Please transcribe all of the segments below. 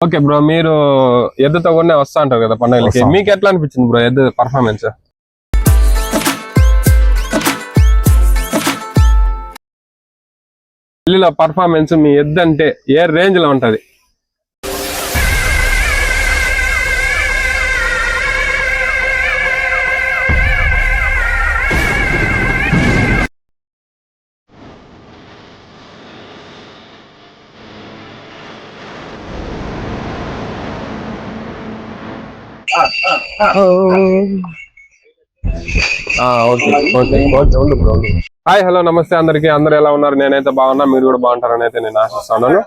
Okay bro మీరు ఎద్దుతో కూడా వస్తా ఉంటారు కదా పండుగలకి. మీకు ఎట్లా అనిపించింది బ్రో ఎద్దు పర్ఫార్మెన్స్ ఢిల్లీలో పర్ఫార్మెన్స్ మీ ఎద్దు అంటే ఏ రేంజ్లో ఉంటది? హాయ్ హలో నమస్తే అందరికి. అందరు ఎలా ఉన్నారు? నేనైతే బాగున్నా. మీరు కూడా బాగుంటారని అయితే నేను ఆశిస్తున్నాను.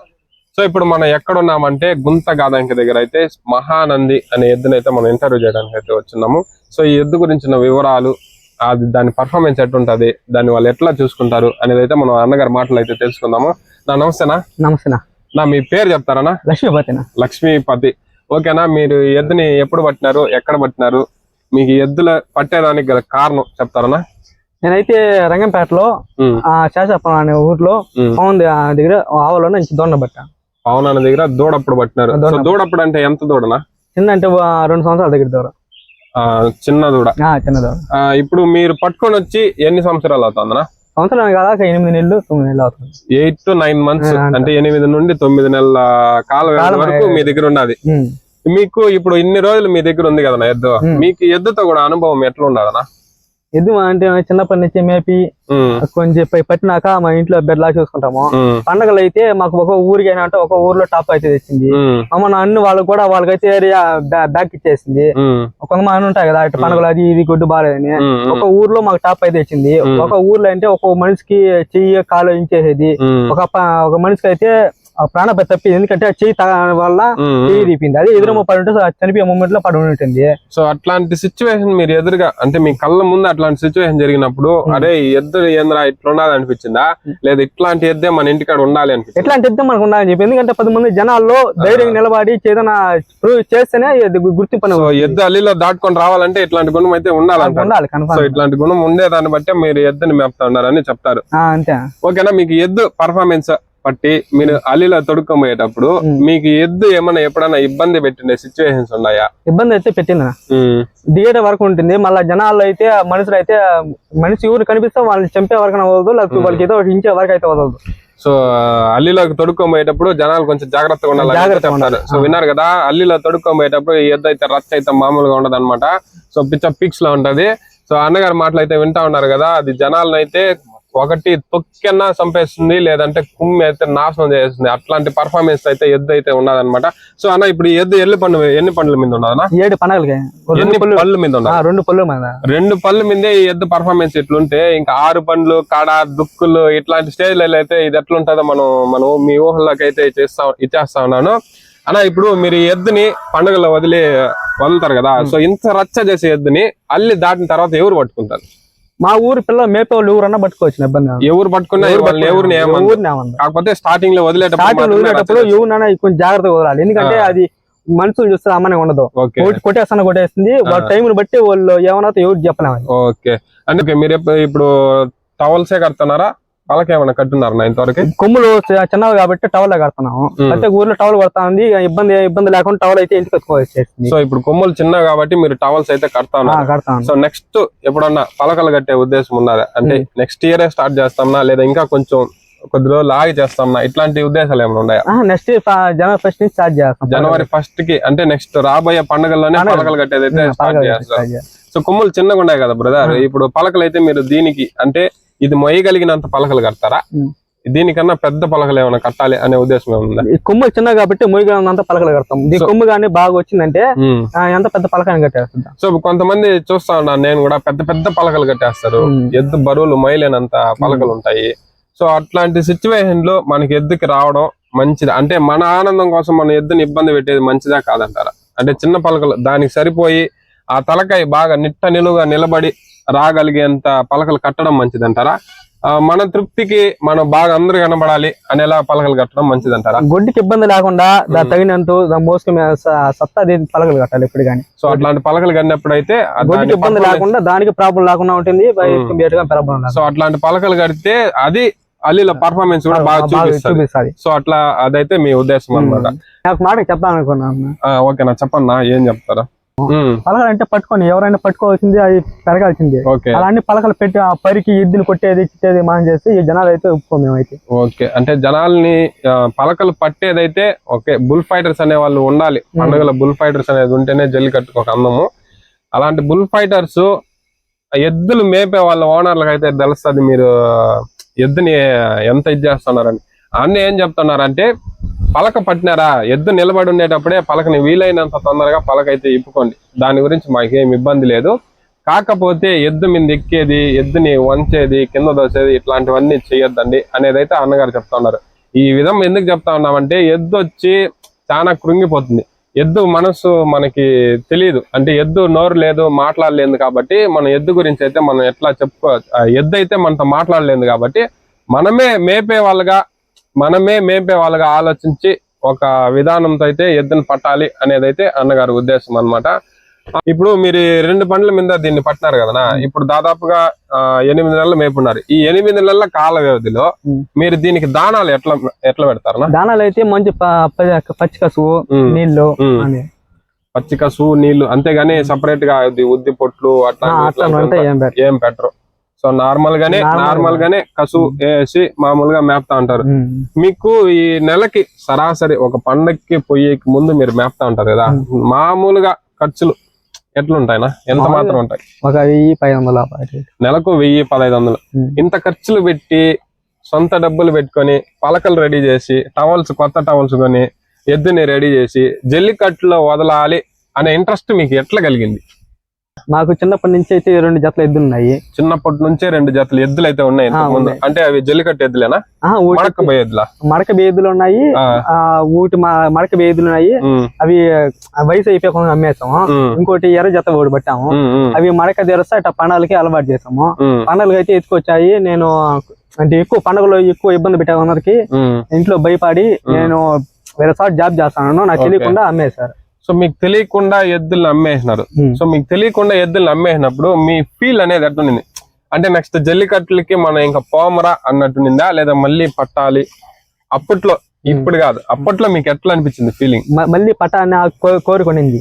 సో ఇప్పుడు మనం ఎక్కడ ఉన్నామంటే గుంత గాదంకి దగ్గర అయితే మహానంది అనే ఎద్దునైతే మనం ఇంటర్వ్యూ చేయడానికి అయితే వచ్చినాము సో ఈ ఎద్దు గురించిన వివరాలు అది దాని పర్ఫార్మెన్స్ ఎట్లుంటది దాన్ని వాళ్ళు ఎట్లా చూసుకుంటారు అనేది అయితే మనం అన్నగారి మాటలు అయితే తెలుసుకుందాము. నా నమస్తేనా? నమస్తేనా? నా మీ పేరు చెప్తారనా? లక్ష్మీపతినా? లక్ష్మీపతి. ఓకేనా? మీరు ఎద్దుని ఎప్పుడు పట్టినారు? ఎక్కడ పట్టినారు? మీకు ఎద్దుల పట్టేదానికి గల కారణం చెప్తారనా? నేనైతే రంగంపేటలో శేషాపురం అనే ఊర్లో. పవన్ దగ్గర ఆవులో నుంచి దొండ పట్ట పవన్ అన్న దగ్గర దూడప్పుడు పట్టినారు. దూడప్పుడు. అంటే ఎంత దూడనా? చిన్న అంటే రెండు సంవత్సరాల దగ్గర దూరం ఆ, చిన్న దూడ. ఆ, చిన్న ఆ, ఇప్పుడు మీరు పట్టుకొని వచ్చి ఎన్ని సంవత్సరాలు అవుతుందనా సంవత్సరం కాదాక ఎనిమిది నెలలు తొమ్మిది నెలలు అవుతుంది. Eight to nine months. అంటే ఎనిమిది నుండి తొమ్మిది నెలల కాల వరకు మీ దగ్గర ఉన్నది. మీకు ఇప్పుడు ఇన్ని రోజులు మీ దగ్గర ఉంది కదా ఎద్దు. మీకు ఎద్దుతో కూడా అనుభవం ఎట్లా ఉండదనా ఎద్దు అంటే చిన్నప్పటి నుంచి మేపి కొంచెం పట్టినాక మా ఇంట్లో బెడ్లా చూసుకుంటాము. పండగలు అయితే మాకు ఒక ఊరికి అయినా అంటే ఒక ఊర్లో టాప్ అయితే తెచ్చింది. అమ్మ నా అన్ని వాళ్ళకి కూడా వాళ్ళకైతే ఏరియా బ్యా- బ్యాక్ ఇచ్చేసింది. కొంతమంది ఉంటాయి కదా ఇటు పండుగలు అది ఇది గుడ్డు బాగాలేదని. ఒక ఊర్లో మాకు టాప్ అయితే ఇచ్చింది మ్మ్. ఒక ఊర్లో అంటే ఒక మనిషికి చెయ్యి కాలు ఇంచేసేది. ఒక ఒక మనిషికి అయితే ఆ ప్రాణభ తప్పింది. ఎందుకంటే ఆ చెయ్యి తగలడం వల్ల ఉమ్. తీపింది. అది ఎదురు పడి ఉంటే చనిపోయే మూమెంట్లో పడి ఉంటుంది సో అట్లాంటి సిచ్యువేషన్ మీరు ఎదురుగా అంటే మీ కళ్ళ ముందు అట్లాంటి సిచ్యువేషన్ జరిగినప్పుడు అరే ఎద్దు ఏంద్రా ఇట్లా ఉండాలి అనిపించిందా? లేదా ఇట్లాంటి ఎద్దే మన ఇంటికాడ ఉండాలి అనిపించింది? ఎట్లా అంటే ఇద్దరు మనకు ఉండాలని చెప్పి ఎందుకంటే పది మంది జనాల్లో ధైర్యంగా నిలబడి ఏదైనా ప్రూవ్ చేస్తేనే గుర్తింపు ఎద్దు అల్లిలో దాటుకొని రావాలంటే ఇట్లాంటి గుణం అయితే ఉండాలి సో ఇట్లాంటి గుణం ఉండేదాన్ని బట్టే మీరు ఎద్దుని మేపుతా ఉన్నారని చెప్తారు. అంతే. ఓకేనా? మీకు ఎద్దు పర్ఫార్మెన్స్ బట్టి మీరు అల్లిలో తొడుక్కోబోయేటప్పుడు ఉమ్. మీకు ఎద్దు ఏమైనా ఎప్పుడైనా ఇబ్బంది పెట్టిన సిచ్యువేషన్స్ ఉన్నాయా? ఇబ్బంది అయితే పెట్టింది నా. ఉమ్, దిగేట వరకు ఉంటుంది. మళ్ళీ జనాల్లో అయితే మనుషులు అయితే మనిషి ఊరు కనిపిస్తే వాళ్ళని చంపే వరకు వదలదు. లేకపోతే వాళ్ళకి ఏదో ఇంచే వరకు అయితే వదలదు. సో అల్లిలోకి తొడుక్కోబోయేటప్పుడు జనాలు కొంచెం జాగ్రత్తగా ఉండాలని జాగ్రత్తగా ఉండాలి. సో విన్నారు కదా అల్లిలో తొడుక్కోబోయేటప్పుడు అయితే రచ్చ అయితే మామూలుగా ఉండదు అనమాట సో పిచ్చ పిక్స్లో ఉంటది. సో అన్నగారి మాటలు అయితే వింటా ఉన్నారు కదా అది జనాలను అయితే ఒకటి తొక్కెన్నా చంపేస్తుంది లేదంటే కుమ్మి అయితే నాశనం చేస్తుంది. అట్లాంటి పర్ఫార్మెన్స్ అయితే ఎద్దు అయితే ఉన్నదన్నమాట. సో అన్న ఇప్పుడు ఎద్దు ఎల్లి పండు ఎన్ని పండ్ల మీద ఉన్నదన్నా ఏడు పండగలకి. ఎన్ని పళ్ళు. పళ్ళు మీద ఆ, ఉన్నది రెండు పళ్ళు మన రెండు పళ్ళు మీదే ఈ ఎద్దు పర్ఫార్మెన్స్ ఎట్లుంటే ఇంకా ఆరు పండ్లు కాడ దుక్కులు ఇట్లాంటి స్టేజ్లలో అయితే ఇది ఎట్లుంటుందో మనం మనం మీ ఊహల్లోకి అయితే చేస్తా ఇచ్చేస్తా ఉన్నాను. అన్న ఇప్పుడు మీరు ఈ ఎద్దుని పండుగలో వదిలి వదులుతారు కదా? సో ఇంత రచ్చ చేసే ఎద్దుని అల్లి దాటిన తర్వాత ఎవరు పట్టుకుంటారు? మా ఊరు పిల్ల మేపే వాళ్ళు ఎవరన్నా పట్టుకోవచ్చు ఇబ్బంది. ఎవరు పట్టుకున్నా. కాకపోతే స్టార్టింగ్లో వదిలేటప్పుడు వదిలేటప్పుడు ఎవరినైనా కొంచెం జాగ్రత్తగా వదలాలి ఎందుకంటే. అది మనుషులు చూస్తే అమ్మనే ఉండదు కొట్టేస్తాను కొట్టేస్తుంది వాళ్ళ. టైంని బట్టి వాళ్ళు ఏమన్నా ఎవరు చెప్పలేము అది. ఓకే అంటే మీరు ఇప్పుడు టవల్సే కడుతున్నారా వాళ్ళకేమైనా కట్టున్నారా ఇంతవరకు? కొమ్ములు చిన్నవి కాబట్టి టవల్ కడుతున్నాము. ప్రతి ఊర్లో టవల్ కొడతా ఉంది ఇక ఇబ్బంది ఇబ్బంది లేకుండా టవల్ అయితే ఇంటికి వచ్చేస్తుంది సో ఇప్పుడు కొమ్ములు చిన్న కాబట్టి మీరు టవల్స్ అయితే కడతా ఉన్నారు. కడతాను సో నెక్స్ట్ ఎప్పుడన్నా పలకలు కట్టే ఉద్దేశం ఉన్నదా అంటే నెక్స్ట్ ఇయర్ స్టార్ట్ చేస్తామన్నా లేదా ఇంకా కొంచెం కొద్ది రోజులు ఆగి చేస్తామన్నా ఇట్లాంటి ఉద్దేశాలు ఏమైనా ఉన్నాయా? నెక్స్ట్ జనవరి ఫస్ట్ నుంచి స్టార్ట్ చేస్తాం. జనవరి ఫస్ట్కి అంటే నెక్స్ట్ రాబోయే పండుగల్లోనే పండుగ. పలకలు కట్టేది అయితే స్టార్ట్ చేస్తాం. సో కొమ్ములు చిన్నగా ఉన్నాయి కదా బ్రదర్ ఇప్పుడు పలకలు అయితే మీరు దీనికి అంటే ఇది మొయ్యగలిగినంత పలకలు కడతారా. దీనికన్నా పెద్ద పలకలు ఏమైనా కట్టాలి అనే ఉద్దేశం ఏమైనా ఈ కొమ్ము చిన్న కాబట్టి అంతా పలకలు కడతాం. ఈ కొమ్ము కానీ బాగా వచ్చిందంటే ఎంత పెద్ద పలకాన్ని కట్టేస్తుంటాం సో కొంతమంది చూస్తా ఉన్నాను నేను కూడా పెద్ద పెద్ద పలకలు కట్టేస్తారు. ఎద్దు బరువులు మైలేనంత పలకలు ఉంటాయి. సో అట్లాంటి సిచ్యువేషన్లో మనకి ఎద్దుకి రావడం మంచిది. అంటే మన ఆనందం కోసం మన ఎద్దుని ఇబ్బంది పెట్టేది మంచిదా కాదంటారా? అంటే చిన్న పలకలు దానికి సరిపోయి ఆ తలకాయ బాగా నిట్ట నిలువుగా నిలబడి రాగలిగేంత పలకలు కట్టడం మంచిదంటారా? మన తృప్తికి మనం బాగా అందరూ కనబడాలి అనేలా పలకలు కట్టడం మంచిదంటారా? గొడ్డుకి ఇబ్బంది లేకుండా. తగినంత స- సత్తా పలకలు కట్టాలి ఇప్పుడు కానీ సో అట్లాంటి పలకలు కట్టినప్పుడు అయితే గొడ్డుకి ఇబ్బంది లేకుండా దానికి ప్రాబ్లం లేకుండా ఉంటుంది సో అట్లాంటి పలకలు కడితే అది అల్లీలో పర్ఫార్మెన్స్ కూడా బాగా చూపిస్తుంది. సో అట్లా అదైతే మీ ఉద్దేశం అనమాట నాకు మాట చెప్తాను అనుకున్నాను ఓకేనా చెప్పన్నా ఏం చెప్తారా? పలకలు అంటే పట్టుకొని ఎవరైనా పట్టుకోవాల్సింది అది పెరగాల్సిందే. ఓకే. అలా అన్ని పలకలు పెట్టి ఆ పరికి ఎద్దుని కొట్టేది చిట్టేది మనం చేసి ఈ జనాలు అయితే ఒప్పుకో మేమైతే. ఓకే. అంటే జనాల్ని పలకలు పట్టేదైతే ఓకే బుల్ ఫైటర్స్ అనే వాళ్ళు ఉండాలి. పండుగల బుల్ ఫైటర్స్ అనేది ఉంటేనే జల్లికట్టుకు ఒక అందము. అలాంటి బుల్ ఫైటర్స్ ఎద్దులు మేపే వాళ్ళ ఓనర్లకు అయితే తెలుస్తుంది మీరు ఎద్దుని ఎంత ఇది చేస్తున్నారని. అన్న ఏం చెప్తున్నారంటే పలక పట్టినారా? ఎద్దు నిలబడి ఉండేటప్పుడే పలకని వీలైనంత తొందరగా పలక అయితే ఇప్పుకోండి. దాని గురించి మాకేం ఇబ్బంది లేదు. కాకపోతే ఎద్దు మీద ఎక్కేది ఎద్దుని వంచేది కింద దోసేది ఇట్లాంటివన్నీ చేయొద్దండి అనేది అయితే అన్నగారు చెప్తా ఉన్నారు ఈ విధం ఎందుకు చెప్తా ఉన్నామంటే ఎద్దు వచ్చి చాలా కృంగిపోతుంది. ఎద్దు మనసు మనకి తెలియదు అంటే ఎద్దు నోరు లేదు మాట్లాడలేదు కాబట్టి మన ఎద్దు గురించి అయితే మనం ఎట్లా చెప్పుకో ఆ ఎద్దు అయితే మనతో మాట్లాడలేదు కాబట్టి మనమే మేపే వాళ్ళగా మనమే మేపే వాళ్ళగా ఆలోచించి ఒక విధానంతో అయితే ఎద్దుని పట్టాలి అనేది అయితే అన్నగారి ఉద్దేశం అన్నమాట. ఇప్పుడు మీరు రెండు పండ్ల మీద దీన్ని పట్టినారు కదా ఇప్పుడు దాదాపుగా ఎనిమిది నెలలు మేపున్నారు. ఈ ఎనిమిది నెలల కాల వ్యవధిలో. మీరు దీనికి దానాలు ఎట్లా ఎట్లా పెడతారనా? దానాలు అయితే మంచి పచ్చి కసువు. నీళ్ళు పచ్చి కసు నీళ్ళు అంతేగాని సపరేట్గా ఉద్ది పొట్లు అట్లా ఏం పెట్టరు. సో నార్మల్ గానే నార్మల్ గానే కసు వేసి మామూలుగా మేపుతా ఉంటారు. ఉమ్. మీకు ఈ నెలకి సరాసరి ఒక పండక్కి పొయ్యేకి ముందు మీరు మేపుతా ఉంటారు కదా? మామూలుగా ఖర్చులు ఎట్లుంటాయినా? ఎంత మాత్రం ఉంటాయి? ఒక వెయ్యి పది వందల. నెలకు వెయ్యి పదహైదు వందలు. ఇంత ఖర్చులు పెట్టి సొంత డబ్బులు పెట్టుకొని పలకలు రెడీ చేసి టవల్స్ కొత్త టవల్స్ కొని ఎద్దుని రెడీ చేసి జల్లికట్టులో వదలాలి అనే ఇంట్రెస్ట్ మీకు ఎట్లా కలిగింది? మాకు చిన్నప్పటి నుంచి అయితే రెండు జతలు ఎద్దులు ఉన్నాయి. చిన్నప్పటి నుంచే రెండు జతలు ఎద్దులు అయితే ఉన్నాయి. అంటే అవి జల్లికట్టు ఎద్దులేనా? మడక ఎద్దులా? మడక బేదులు ఉన్నాయి. ఊటి మ- మడక బేదులు ఉన్నాయి. అవి వయసు అయిపోయి అమ్మేసాము. ఇంకోటి ఎర్ర జత ఓడి పట్టాము. అవి మడక తెరస్తే అట్లా పండగలకి అలవాటు చేసాము. ఉమ్, పండగలకి అయితే ఎత్తుకొచ్చాయి. నేను అంటే ఎక్కువ పండగలో ఎక్కువ ఇబ్బంది పెట్టే అందరికి. ఇంట్లో భయపడి నేను వేరే సార్ జాబ్ చేస్తాను నాకు. తెలియకుండా అమ్మేశారు. సో మీకు తెలియకుండా ఎద్దుల్ని అమ్మేసినారు. ఉమ్. సో మీకు తెలియకుండా ఎద్దుల్ని అమ్మేసినప్పుడు మీ ఫీల్ అనేది ఎట్లుంది అంటే నెక్స్ట్ జల్లికట్టులకి మనం ఇంకా పోమరా అన్నట్టునిందా లేదా మళ్ళీ పట్టాలి? అప్పట్లో ఇప్పుడు కాదు. అప్పట్లో మీకు ఎట్లా అనిపించింది ఫీలింగ్ మళ్ళీ పట్ట అని ఆ కో- కోరుకొనింది.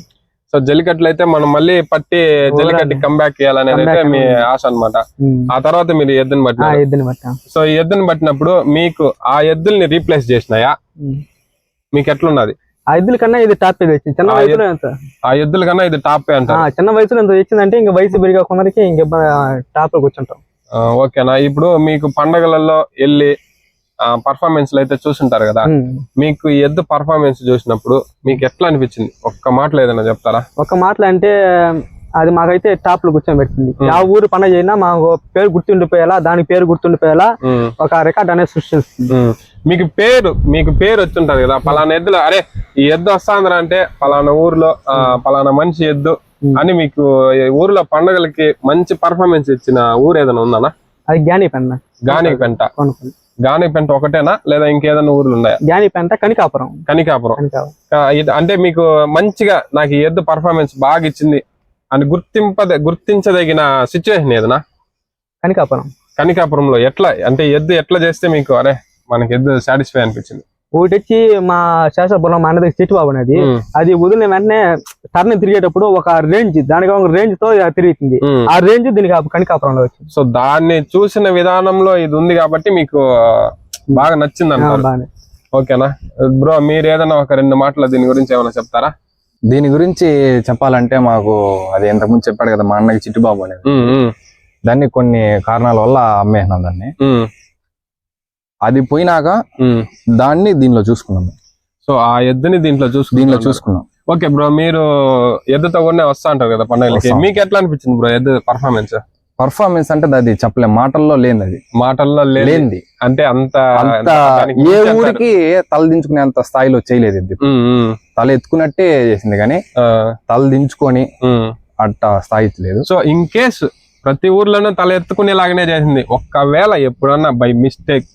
సో జల్లికట్లు అయితే మనం మళ్ళీ పట్టి జల్లికట్టి కంబ్యాక్ చేయాలనేది అయితే మీ. ఆశ అన్నమాట. ఉమ్. ఆ తర్వాత మీరు ఎద్దుని ఆ పట్టినారు. ఎద్దుని పట్టాం. సో ఈ ఎద్దుని పట్టినప్పుడు మీకు ఆ ఎద్దుల్ని రీప్లేస్ చేసినాయా. మీకు ఎట్లున్నది? ఆ ఎద్దుల కన్నా ఇది టాప్ ఇది వచ్చింది. చిన్న వయసులో ఎంత? ఆ ఎద్దుల కన్నా ఇది టాప్ ఆ, అంటారు? చిన్న వయసులో ఎంత వచ్చిందంటే ఇంకా వయసు పెరిగే కొందరికి ఇంక టాప్లో కూర్చుంటాం. ఓకేనా ఇప్పుడు మీకు పండగలలో వెళ్ళి పర్ఫార్మెన్స్ అయితే చూసుంటారు కదా. మీకు ఎద్దు పర్ఫార్మెన్స్ చూసినప్పుడు మీకు ఎట్లా అనిపించింది? ఒక్క మాటలో ఏదైనా చెప్తారా? ఒక మాటలు అంటే అది మాకైతే టాప్లో కూర్చోబెట్టింది. ఉమ్. ఆ ఊరు పండుగ అయినా మాకు పేరు గుర్తుండిపోయేలా దాని పేరు గుర్తుండిపోయేలా ఒక రికార్డ్ అనేది సృష్టిస్తుంది. మీకు పేరు మీకు పేరు వచ్చింటది కదా పలానా ఎద్దులో అరే ఈ ఎద్దు వస్తాందిరా అంటే పలానా ఊర్లో పలానా మనిషి ఎద్దు. అని మీకు ఊర్లో పండగలకి మంచి పర్ఫార్మెన్స్ ఇచ్చిన ఊరు ఏదైనా ఉందనా? అది జ్ఞాని పెంట గాని పెంట కొనుక్కోండి గాని పెంట ఒకటేనా? లేదా ఇంకేదైనా ఊర్లు ఉన్నాయా? జ్ఞాని పెంట కనికాపురం. కనికాపురం. అంటే మీకు మంచిగా నాకు ఈ ఎద్దు పర్ఫార్మెన్స్ బాగా ఇచ్చింది అని గుర్తింపద గుర్తించదగిన సిచ్యువేషన్ ఏదనా? కనికాపురం. కనికాపురంలో ఎట్లా అంటే ఎద్దు ఎట్లా చేస్తే మీకు అరే మనకి ఎద్దు సాటిస్ఫై అనిపించింది? ఒకటి వచ్చి మా శాసనపురం మా అన్నది చిట్టు బాబు అనేది అది వదిలిన వెంటనే టర్న్ తిరిగేటప్పుడు ఒక రేంజ్ దానికి ఒక రేంజ్తో అది తిరుగుతుంది. ఆ రేంజ్ దీనికి ఆ కనికాపురంలో వచ్చింది. సో దాన్ని చూసిన విధానంలో ఇది ఉంది కాబట్టి మీకు బాగా నచ్చింది బాగానే. ఓకేనా? బ్రో మీరు ఏదైనా ఒక రెండు మాటలు దీని గురించి ఏమైనా చెప్తారా? దీని గురించి చెప్పాలంటే మాకు అది ఇంతకుముందు చెప్పాడు కదా మా అన్నకి చిట్టుబాబు అనేది. దాన్ని కొన్ని కారణాల వల్ల అమ్మేసినాం దాన్ని. అది పోయినాక. దాన్ని దీనిలో చూసుకున్నాం. సో ఆ ఎద్దుని దీంట్లో చూసుకుని దీనిలో చూసుకున్నాం. ఓకే బ్రో మీరు ఎద్దుతో కూడా వస్తా అంటారు కదా పండుగలకి. మీకు ఎట్లా అనిపించింది బ్రో ఎద్దు పర్ఫార్మెన్స్ పర్ఫార్మెన్స్ అంటే అది చెప్పలేం. మాటల్లో లేనిది అది. మాటల్లో లేనిది. అంటే అంత ఏ. ఊరికి తల దించుకునేంత స్థాయిలో చేయలేదు ఇది తల ఎత్తుకున్నట్టే చేసింది కానీ ఆ, తల దించుకొని ఉమ్. అట్ట స్థాయి లేదు సో ఇన్ కేస్ ప్రతి ఊర్లోనూ తల ఎత్తుకునేలాగానే చేసింది. ఒక్కవేళ ఎప్పుడన్నా బై మిస్టేక్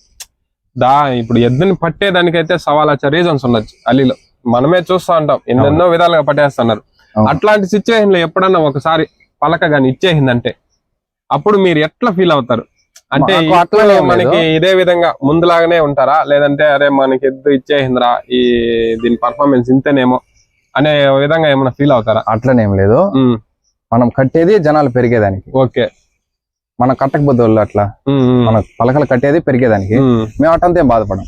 దా ఇప్పుడు ఎద్దుని పట్టేదానికైతే సవాలచ్చ రీజన్స్ ఉండొచ్చు. అల్లిలో మనమే చూస్తా ఉంటాం. ఎన్నెన్నో విధాలుగా పట్టేస్తున్నారు. అట్లాంటి సిచ్యువేషన్లో ఎప్పుడన్నా ఒకసారి పలక గాని ఇచ్చేసిందంటే అప్పుడు మీరు ఎట్లా ఫీల్ అవుతారు? అంటే అట్లనే. మనకి ఇదే విధంగా ముందులాగానే ఉంటారా? లేదంటే అరే మనకి ఎద్దు ఇచ్చేసిందిరా ఈ దీని పర్ఫార్మెన్స్ ఇంతేనేమో అనే విధంగా ఏమైనా ఫీల్ అవుతారా? అట్లనేం లేదు. మనం కట్టేది జనాలు పెరిగేదానికి. ఓకే. మనం కట్టకపోతే వాళ్ళు అట్లా మన పలకలు కట్టేది పెరిగేదానికి. మేము అట్టంతా ఏం బాధపడం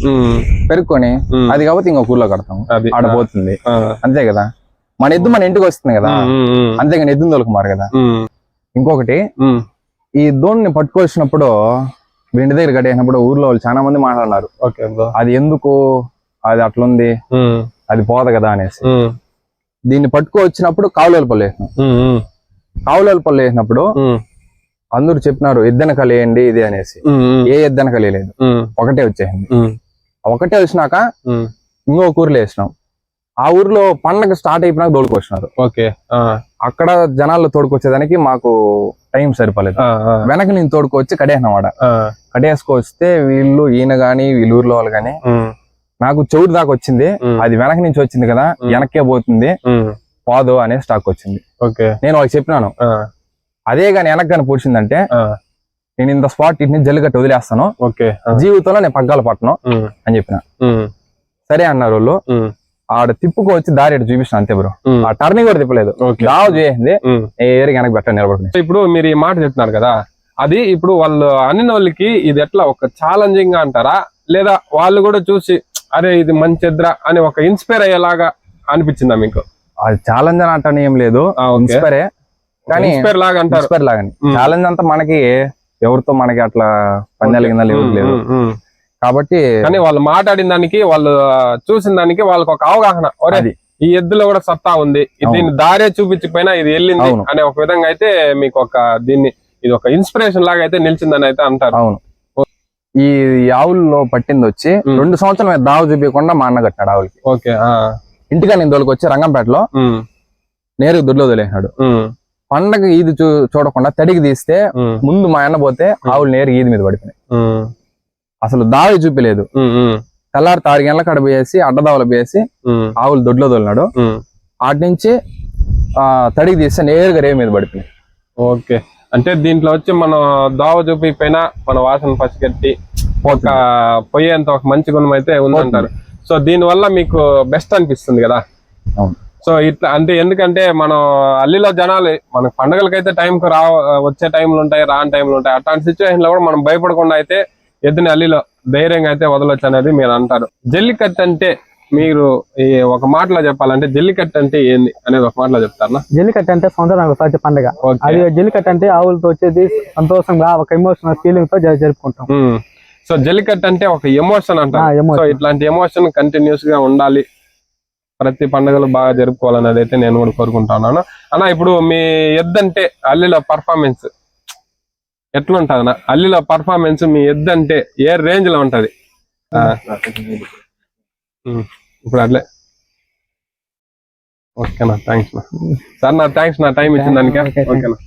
పెరుక్కొని అది కాబట్టి ఇంకో ఊర్లో కడతాం అది. ఆడ పోతుంది. ఆ, అంతే కదా? మన ఎద్దు మన ఇంటికి వస్తుంది కదా? అంతేగాని ఎద్దుని తొలకమారు కదా? ఇంకొకటి ఈ దోణిని పట్టుకొచ్చినప్పుడు ఇంటి దగ్గర కట్టేసినప్పుడు ఊర్లో వాళ్ళు చాలా మంది మాట్లాడినారు. అది ఎందుకు? అది అట్లుంది? అది పోదు కదా అనేసి. దీన్ని పట్టుకో వచ్చినప్పుడు కావులోల పళ్ళు వేసినాం. పళ్ళు వేసినప్పుడు అందరూ చెప్పినారు ఎద్దెనక లేయండి ఇది అనేసి. ఏ ఎద్దెనక లేదు ఉమ్, ఒకటే వచ్చేసింది. ఒకటే వచ్చినాక ఇంకో ఊర్లో వేసినాం. ఆ ఊర్లో పండగ స్టార్ట్ అయిపోయినాక తోడుకొచ్చినారు. ఓకే అక్కడ జనాలు తోడుకొచ్చేదానికి మాకు టైం సరిపోలేదు వెనక నేను తోడుకొచ్చి కడేసినాం ఆ, కడేసుకొస్తే వీళ్ళు ఈయన గాని వీళ్ళ ఊర్లో వాళ్ళు గాని నాకు చెవుడు దాకా వచ్చింది. అది వెనక నుంచి వచ్చింది కదా. వెనక్కే పోతుంది. పోదు అనే స్టాక్ వచ్చింది. ఓకే. నేను వాళ్ళకి చెప్పినాను. అదే గాని వెనక గాని పొడిచిందంటే నేను ఇంత స్పాట్ ఇట్ని జల్లికట్టి వదిలేస్తాను. ఓకే. జీవితంలో నేను పగ్గాలు పట్టను అని చెప్పిన. సరే అన్నారు వాళ్ళు. ఆడ తిప్పుకు వచ్చి దారి చూపించిన అంతే బ్రో. ఆ టర్నింగ్ కూడా తిప్పలేదు. దావ చేసింది. ఏ ఏరికి వెనక పెట్ట నిలబడుకుని. ఇప్పుడు మీరు ఈ మాట చెప్తున్నారు కదా అది ఇప్పుడు వాళ్ళు అన్ని వాళ్ళకి ఇది ఎట్లా ఒక ఛాలెంజింగ్గా అంటారా? లేదా వాళ్ళు కూడా చూసి అరే ఇది మంచి ఎద్రా అని ఒక ఇన్స్పైర్ అయ్యేలాగా అనిపించిందా మీకు? అది ఛాలెంజ్ అని అంటాను ఏం లేదు. ఇన్స్పైరే కానీ లాగా అంటారు. ఛాలెంజ్ అంతా మనకి ఎవరితో మనకి అట్లా పందాలు కింద ఉమ్, లేదు. కాబట్టి కానీ వాళ్ళు మాట్లాడిన దానికి వాళ్ళు చూసిన దానికి వాళ్ళకి ఒక అవగాహన. అది. ఈ ఎద్దులో కూడా సత్తా ఉంది. దీన్ని దారే చూపించిపోయినా ఇది వెళ్ళింది. అనే ఒక విధంగా అయితే మీకు ఒక దీన్ని ఇది ఒక ఇన్స్పిరేషన్ లాగా అయితే నిలిచిందని అయితే అంటారు. అవును. ఈ ఆవుల్లో పట్టింది వచ్చి. రెండు సంవత్సరాలు మీద దావ చూపించకుండా మా అన్న కట్టాడు ఆవులకి. ఓకే ఆ, ఇంటికా నేను దొరికి రంగంపేటలో నేరుగా దొడ్లో వదిలేసినాడు పండగ ఈది చూ చూడకుండా తడికి తీస్తే ముందు మా అన్న పోతే ఆవులు నేరుగా ఈది మీద పడిపోయినాయి. అసలు దావి చూపిలేదు. తెల్లారి ఆరు గంటల కాడ పోయేసి అడ్డదావలు పోయేసి ఆవులు దొడ్లో ఉమ్. ఆటి నుంచి ఆ తడికి తీస్తే నేరుగా రేవు మీద పడిపోయినాయి. ఓకే. అంటే దీంట్లో వచ్చి మనం దోవ చూపిపోయినా మన వాసన పసిగట్టి ఒక పోయేంత ఒక మంచి గుణం అయితే ఉందంటారు. సో దీని వల్ల మీకు బెస్ట్ అనిపిస్తుంది కదా? అవును. సో ఇట్లా అంటే ఎందుకంటే మనం అల్లిలో జనాలు మనకు పండుగలకైతే టైంకి రా వచ్చే టైంలు ఉంటాయి రాని టైంలు ఉంటాయి. అట్లాంటి సిచ్యువేషన్లో కూడా మనం భయపడకుండా అయితే ఎద్దుని అల్లిలో ధైర్యంగా అయితే వదలొచ్చు అనేది మీరు అంటారు. జల్లికట్టు అంటే మీరు ఈ ఒక మాటలో చెప్పాలంటే జల్లికట్టు అంటే ఏంది అనేది ఒక మాటలో చెప్తారా? జల్లికట్టు అంటే సంవత్సరానికి ఒకసారి పండుగ. అది జల్లికట్టు అంటే ఆవులతో వచ్చేది సంతోషంగా ఒక ఎమోషనల్ ఫీలింగ్తో జరుపుకుంటాం. సో జల్లికట్టు అంటే ఒక ఎమోషన్ ఆ, అంటారు సో emotion. ఇట్లాంటి ఎమోషన్ కంటిన్యూస్గా ఉండాలి. ప్రతి పండుగలు బాగా జరుపుకోవాలనేది అయితే నేను కూడా కోరుకుంటున్నాను. అన్న ఇప్పుడు మీ ఎద్దంటే అల్లిలో పర్ఫార్మెన్స్ ఎట్లుంటది అన్న అల్లిలో పర్ఫార్మెన్స్ మీ ఎద్దంటే ఏ రేంజ్లో ఉంటది. ఇప్పుడు అట్లే. ఓకేనా థ్యాంక్స్ నా సార్ నా థ్యాంక్స్ నా టైం ఇచ్చిన దానికి. ఓకేనా.